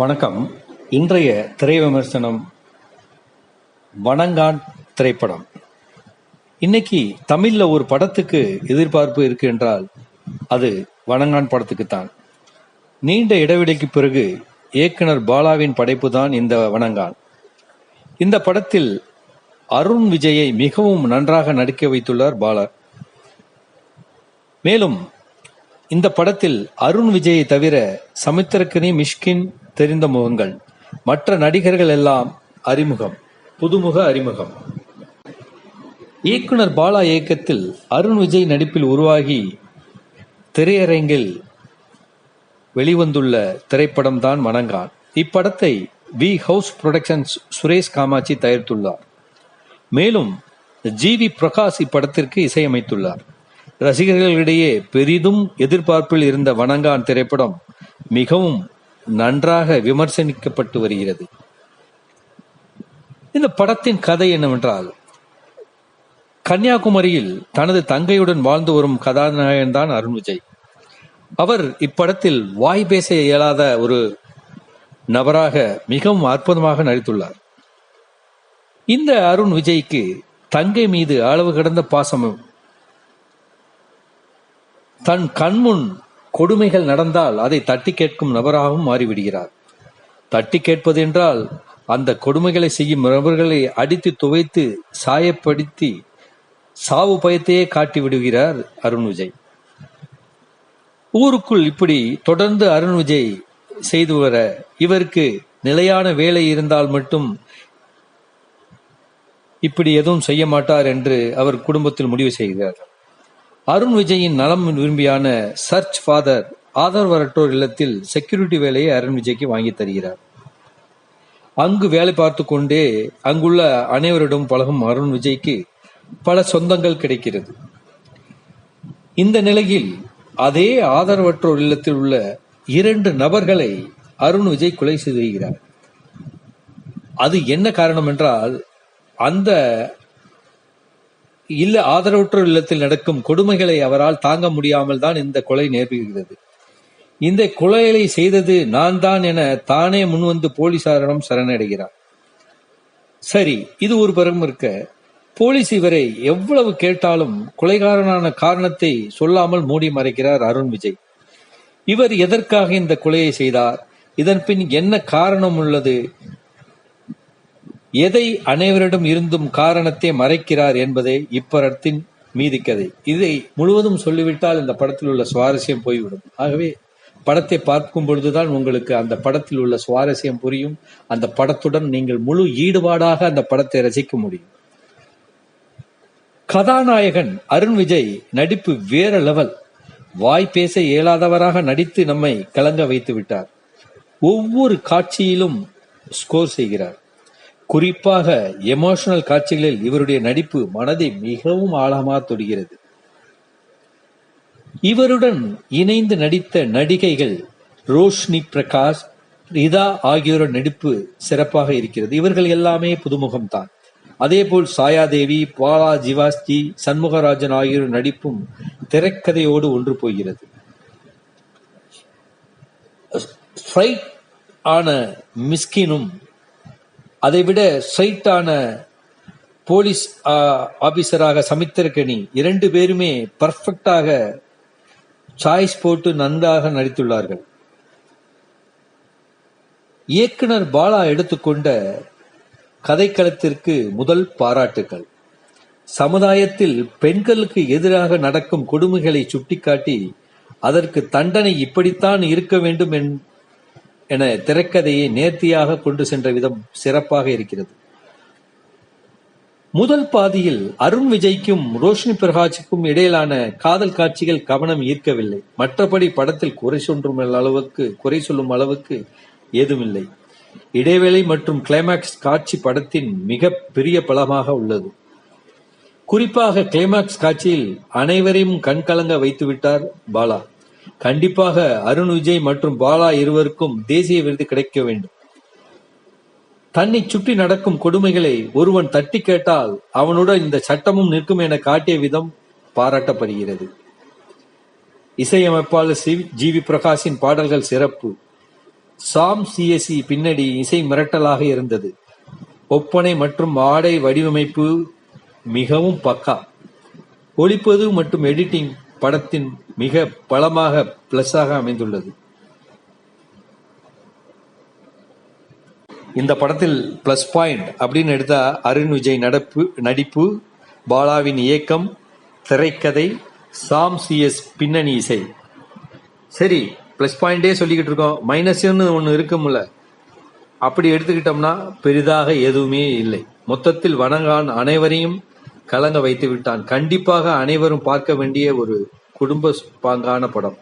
வணக்கம். இன்றைய திரை விமர்சனம் வணங்கான் திரைப்படம். இன்னைக்கு தமிழ்ல ஒரு படத்துக்கு எதிர்பார்ப்பு இருக்கு என்றால் அது வணங்கான் படத்துக்கு தான் நீண்ட இடைவெளிக்கு பிறகு இயக்குனர் பாலாவின் படைப்பு தான் இந்த வணங்கான். இந்த படத்தில் அருண் விஜயை மிகவும் நன்றாக நடிக்க வைத்துள்ளார் பாலா மேலும் இந்த படத்தில் அருண் விஜயை தவிர சமுத்திரக்கனி மிஷ்கின் தெரிந்த முகங்கள். மற்ற நடிகர்கள் எல்லாம் அறிமுகம். புதுமுக அறிமுகம். இயக்குனர் பாலா இயக்கத்தில் அருண் விஜய் நடிப்பில் உருவாகி திரையரங்கில் வெளிவந்துள்ள திரைப்படம் தான் மணங்கான் இப்படத்தை V house productions Suresh Kamatchi தயாரித்துள்ளார். மேலும் ஜி வி பிரகாஷ் இப்படத்திற்கு இசையமைத்துள்ளார். ரசிகர்களிடையே பெரிதும் எதிர்பார்ப்பில் இருந்த வணங்கான் திரைப்படம் மிகவும் நன்றாக விமர்சனிக்கப்பட்டு வருகிறது. இந்த படத்தின் கதை என்னவென்றால் கன்னியாகுமரியில் தனது தங்கையுடன் வாழ்ந்து வரும் கதாநாயகன் தான் அருண் விஜய். அவர் இப்படத்தில் வாய் பேச இயலாத ஒரு நபராக மிகவும் அற்புதமாக நடித்துள்ளார். இந்த அருண் விஜய்க்கு தங்கை மீது அளவு கடந்த பாசமும் தன் கண்முன் கொடுமைகள் நடந்தால் அதை தட்டி கேட்கும் நபராகவும் மாறிவிடுகிறார். தட்டி கேட்பது என்றால் அந்த கொடுமைகளை செய்யும் நபர்களை அடித்து துவைத்து சாயப்படுத்தி சாவு பயத்தையே காட்டி விடுகிறார் அருண் விஜய் ஊருக்குள் இப்படி தொடர்ந்து அருண் விஜய் செய்து வர இவருக்கு நிலையான வேலை இருந்தால் மட்டும் இப்படி எதுவும் செய்ய மாட்டார் என்று அவர் குடும்பத்தில் முடிவு செய்கிறார். அருண் விஜயின் நலம் விரும்பியான சர்ச் ஃபாதர் ஆதரவரற்றோர் இல்லத்தில் செக்யூரிட்டி வேலையை அருண் விஜய்க்கு வாங்கி தருகிறார். அங்கு வேலை பார்த்து கொண்டே அங்குள்ள அனைவரிடம் பழகும் அருண் விஜய்க்கு பல சொந்தங்கள் கிடைக்கிறது. இந்த நிலையில் அதே ஆதரவற்றோர் இல்லத்தில் உள்ள இரண்டு நபர்களை அருண் விஜய் கொலை செய்கிறார் அது என்ன காரணம் என்றால் அந்த இல்ல ஆதரவற்றோர் இல்லத்தில் நடக்கும் கொடுமைகளை அவரால் தாங்க முடியாமல் தான் இந்த கொலை நேர்கிறது. இந்த கொலைகளை செய்தது நான் தான் என தானே முன்வந்து போலீசாரிடம் சரணடைகிறார். சரி இது ஒரு புறம் இருக்க போலீஸ் இவரை எவ்வளவு கேட்டாலும் கொலைகாரனான காரணத்தை சொல்லாமல் மூடி மறைக்கிறார் அருண் விஜய். இவர் எதற்காக இந்த கொலையை செய்தார்? இதன் பின் என்ன காரணம் உள்ளது? எதை அனைவரிடம் இருந்தும் காரணத்தை மறைக்கிறார் என்பதே இப்படத்தின் மீதி கதை. இதை முழுவதும் சொல்லிவிட்டால் இந்த படத்தில் உள்ள சுவாரஸ்யம் போய்விடும். ஆகவே படத்தை பார்க்கும் பொழுதுதான் உங்களுக்கு அந்த படத்தில் உள்ள சுவாரஸ்யம் புரியும். அந்த படத்துடன் நீங்கள் முழு ஈடுபாடாக அந்த படத்தை ரசிக்க முடியும். கதாநாயகன் அருண் விஜய் நடிப்பு வேற லெவல். வாய் பேச இயலாதவராக நடித்து நம்மை கலங்க வைத்து விட்டார் ஒவ்வொரு காட்சியிலும் ஸ்கோர் செய்கிறார். குறிப்பாக எமோஷனல் காட்சிகளில் இவருடைய நடிப்பு மனதை மிகவும் ஆழமாக தொடுகிறது. இவருடன் இணைந்து நடித்த நடிகைகள் ரோஷ்னி பிரகாஷ் ரிதா ஆகியோர் நடிப்பு சிறப்பாக இருக்கிறது. இவர்கள் எல்லாமே புதுமுகம்தான். அதேபோல் சாயாதேவி பாலா ஜிவாஸ்தி சண்முகராஜன் ஆகியோர் நடிப்பும் திரைக்கதையோடு ஒன்று போகிறது. ஆன மிஸ்கினும் அதைவிட ஸ்ட்ரைட்டான போலீஸ் ஆபீசராக சமித்திரக்கணி இரண்டு பேருமே பர்ஃபெக்டாக சாய்ஸ் போட்டு நன்றாக நடித்துள்ளார்கள். இயக்குனர் பாலா எடுத்துக்கொண்ட கதைக்களத்திற்கு முதல் பாராட்டுகள் சமுதாயத்தில் பெண்களுக்கு எதிராக நடக்கும் கொடுமைகளை சுட்டிக்காட்டி அதற்கு தண்டனை இப்படித்தான் இருக்க வேண்டும் என திரைக்கதையை நேர்த்தியாக கொண்டு சென்ற விதம் சிறப்பாக இருக்கிறது. முதல் பாதியில் அருண் விஜய்க்கும் ரோஷினி பிரகாஷுக்கும் இடையிலான காதல் காட்சிகள் கவனம் ஈர்க்கவில்லை. மற்றபடி படத்தில் குறை சொல்லும் அளவுக்கு குறை சொல்லும் அளவுக்கு ஏதுமில்லை. இடைவேளை மற்றும் கிளைமாக்ஸ் காட்சி படத்தின் மிக பெரிய பலமாக உள்ளது. குறிப்பாக கிளைமாக்ஸ் காட்சியில் அனைவரையும் கண்கலங்க வைத்துவிட்டார் பாலா. கண்டிப்பாக அருண் விஜய் மற்றும் பாலா இருவருக்கும் தேசிய விருது கிடைக்க வேண்டும் தன்னை சுற்றி நடக்கும் கொடுமைகளை ஒருவன் தட்டி கேட்டால் அவனுடன் இந்த சட்டமும் நிற்கும் என காட்டிய விதம் பாராட்டப்படுகிறது இசையமைப்பாளர் சி ஜி வி பிரகாஷின் பாடல்கள் சிறப்பு சாம் சிஎஸ்சி பின்னணி இசை மிரட்டலாக இருந்தது. ஒப்பனை மற்றும் ஆடை வடிவமைப்பு மிகவும் பக்கா. ஒழிப்பது மற்றும் எடிட்டிங் படத்தின் மிக பலமாக பிளஸாக அமைந்துள்ளது. இந்த படத்தில் பிளஸ் பாயிண்ட் அப்படின்னு எடுத்தா அருண் விஜய் நடப்பு நடிப்பு, பாலாவின் இயக்கம், திரைக்கதை, சாம் சிஎஸ் பின்னணி இசை. சரி பிளஸ் பாயிண்டே சொல்லிக்கிட்டு இருக்கோம் மைனஸ்னு ஒன்று இருக்கும்ல அப்படி எடுத்துக்கிட்டோம்னா பெரிதாக எதுவுமே இல்லை மொத்தத்தில் வணங்கான் அனைவரையும் கலங்க வைத்து விட்டான் கண்டிப்பாக அனைவரும் பார்க்க வேண்டிய ஒரு குடும்ப பாங்கான படம்.